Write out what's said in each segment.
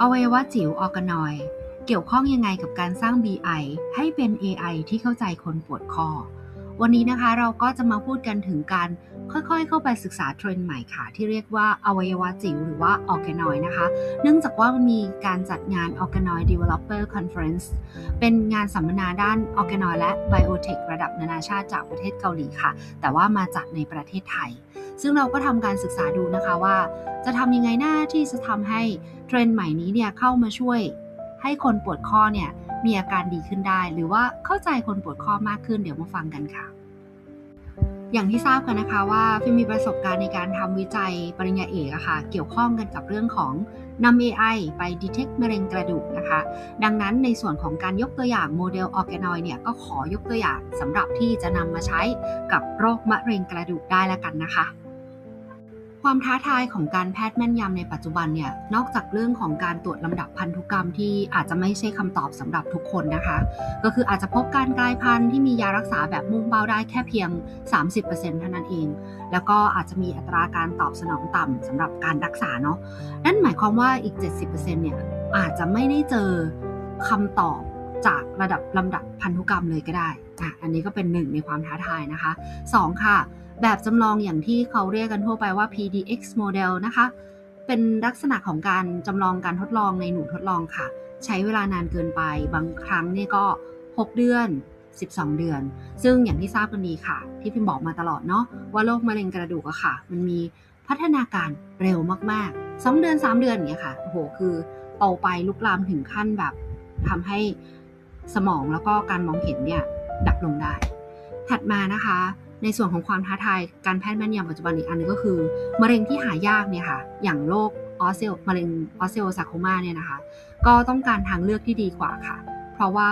อวัยวะจิ๋วออร์แกนอยเกี่ยวข้องยังไงกับการสร้าง BI ให้เป็น AI ที่เข้าใจคนปวดคอ วันนี้นะคะเราก็จะมาพูดกันถึงการค่อยๆ เข้าไปศึกษาเทรนด์ใหม่ค่ะ ที่เรียกว่าอวัยวะจิ๋วหรือว่าออร์แกนอยนะคะ เนื่องจากว่ามันมีการจัดงาน Organoid Developer Conference เป็นงานสัมมนาด้านออร์แกนอยและไบโอเทคระดับนานาชาติจากประเทศเกาหลีค่ะ แต่ว่ามาจัดในประเทศไทย ซึ่งเราก็ทำการศึกษาดูนะคะว่า จะทำยังไงหน้าที่จะทำให้เทรนด์ใหม่นี้เนี่ยเข้ามาช่วยให้คนปวดข้อเนี่ย มีอาการดีขึ้นได้ หรือว่าเข้าใจคนปวดข้อมากขึ้นเดี๋ยวมาฟังกันค่ะ อย่างที่ทราบกันนะคะว่าฟิมมีประสบการณ์ในการทำวิจัยปริญญาเอกอะค่ะเกี่ยวข้องกันกับเรื่องของนำ AI ไป detect มะเร็งกระดูกนะคะ ดังนั้นในส่วนของการยกตัวอย่างโมเดลออร์แกนอยเนี่ยก็ขอยกตัวอย่างสำหรับที่จะนำมาใช้กับโรคมะเร็งกระดูกได้แล้วกันนะคะ ความท้าทายของการแพทย์แม่นยำในปัจจุบันเนี่ย นอกจากเรื่องของการตรวจลำดับพันธุกรรมที่อาจจะไม่ใช่คำตอบสำหรับทุกคนนะคะ ก็คืออาจจะพบการกลายพันธุ์ที่มียารักษาแบบมุ่งเป้าได้แค่เพียง 30%เท่านั้นเอง แล้วก็อาจจะมีอัตราการตอบสนองต่ำสำหรับการรักษาเนาะ นั่นหมายความว่าอีก 70%เนี่ยอาจจะไม่ได้เจอคำตอบ จากระดับลำดับพันธุกรรมเลยก็ได้อะอันนี้ก็เป็นหนึ่งในความท้าทายนะคะ 2 ค่ะ แบบจำลองอย่างที่เขาเรียกกันทั่วไปว่า PDX model นะคะ เป็นลักษณะของการจำลองการทดลองในหนูทดลองค่ะ ใช้เวลานานเกินไป บางครั้งเนี่ยก็ 6 เดือน 12 เดือน ซึ่งอย่างที่ทราบกันดีค่ะ ที่พิมบอกมาตลอดเนาะว่าโรคมะเร็งกระดูกอะค่ะ มันมีพัฒนาการเร็วมากๆ 2 เดือน 3 เดือนอย่างเงี้ยค่ะโอ้โหคือโตไปลุกลามถึงขั้นแบบทำให้ สมองแล้วก็การมองเห็นเนี่ยดับลงได้ ถัดมานะคะ ในส่วนของความท้าทายการแพทย์แม่นยำปัจจุบันอีกอันนึงก็คือ มะเร็งที่หายากเนี่ยค่ะ อย่างโรคออสเซลมะเร็งออสเซลซาโคมาเนี่ยนะคะ ก็ต้องการทางเลือกที่ดีกว่าค่ะ เพราะว่า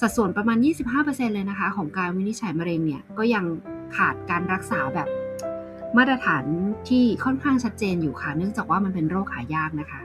สัดส่วนประมาณ 25%เลยนะคะ ของการวินิจฉัยมะเร็งเนี่ยก็ยังขาดการรักษาแบบมาตรฐานที่ค่อนข้างชัดเจนอยู่ค่ะ เนื่องจากว่ามันเป็นโรคหายากนะคะ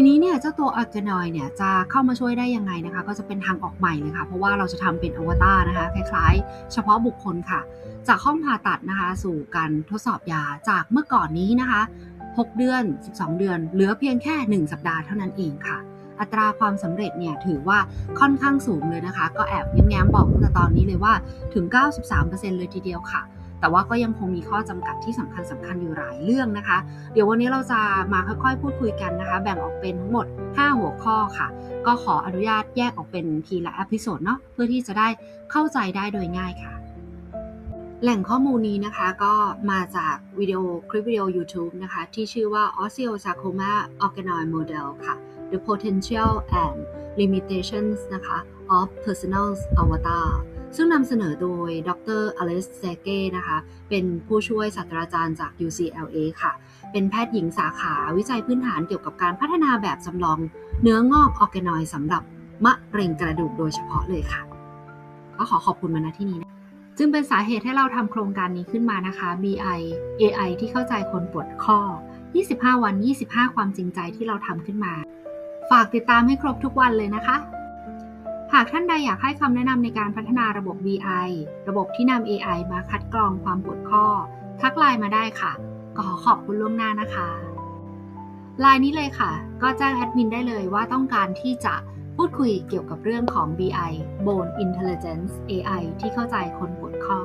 ทีนี้เนี่ยเจ้าตัวอ r ร์แกนอยเนี่ยจะเข้ามาช่วยได้ยังไงนะคะ ก็จะเป็นทางออกใหม่เลยค่ะ เพราะว่าเราจะทำเป็นอวตารนะคะ คล้ายๆ เฉพาะบุคคลค่ะ จากห้องผ่าตัดนะคะ สู่การทดสอบยาจากเมื่อก่อนนี้นะคะ 6 เดือน 12 เดือน เหลือเพียงแค่ 1 สัปดาห์เท่านั้นเองค่ะ อัตราความสำเร็จเนี่ยถือว่าค่อนข้างสูงเลยนะคะ ก็แอบแง้มๆบอกตั้งแต่ตอนนี้เลยว่าถึง 93%เลยทีเดียวค่ะ แต่ว่าก็ยังคงมีข้อจำกัดที่สำคัญสำคัญอยู่หลายเรื่องนะคะ เดี๋ยววันนี้เราจะมาค่อยๆ พูดคุยกันนะคะ แบ่งออกเป็นทั้งหมด 5 หัวข้อค่ะ ก็ขออนุญาตแยกออกเป็นทีละอพิโซดเนาะเพื่อที่จะได้เข้าใจได้โดยง่ายค่ะ แหล่งข้อมูลนี้นะคะก็มาจากวิดีโอคลิปวิดีโอ YouTube นะคะ ที่ชื่อว่า Osteosarcoma Organoid Model ค่ะ The Potential and Limitations นะคะ of Personal Avatar ซึ่งนำเสนอโดยดรอเลสเซเก้นะคะ เป็นผู้ช่วยศาสตราจารย์จาก UCLA ค่ะ เป็นแพทย์หญิงสาขาวิจัยพื้นฐานเกี่ยวกับการพัฒนาแบบจำลองเนื้องอกออร์แกนอยสำหรับมะเร็งกระดูกโดยเฉพาะเลยค่ะ ก็ขอขอบคุณมาณที่นี้นะจึงเป็นสาเหตุให้เราทำโครงการนี้ขึ้นมานะคะ BI AI ที่เข้าใจคนปวดข้อ 25 วัน 25 ความจริงใจที่เราทำขึ้นมา ฝากติดตามให้ครบทุกวันเลยนะคะ หากท่านใดอยากให้คำแนะนำในการพัฒนาระบบ BI ระบบที่นำ AI มาคัดกรองความปวดข้อ ทักไลน์มาได้ค่ะ ก็ขอขอบคุณล่วงหน้านะคะไลน์นี้เลยค่ะ ก็แจ้งแอดมินได้เลยว่าต้องการที่จะพูดคุยเกี่ยวกับเรื่องของ BI Bone Intelligence AI ที่เข้าใจคนปวดข้อ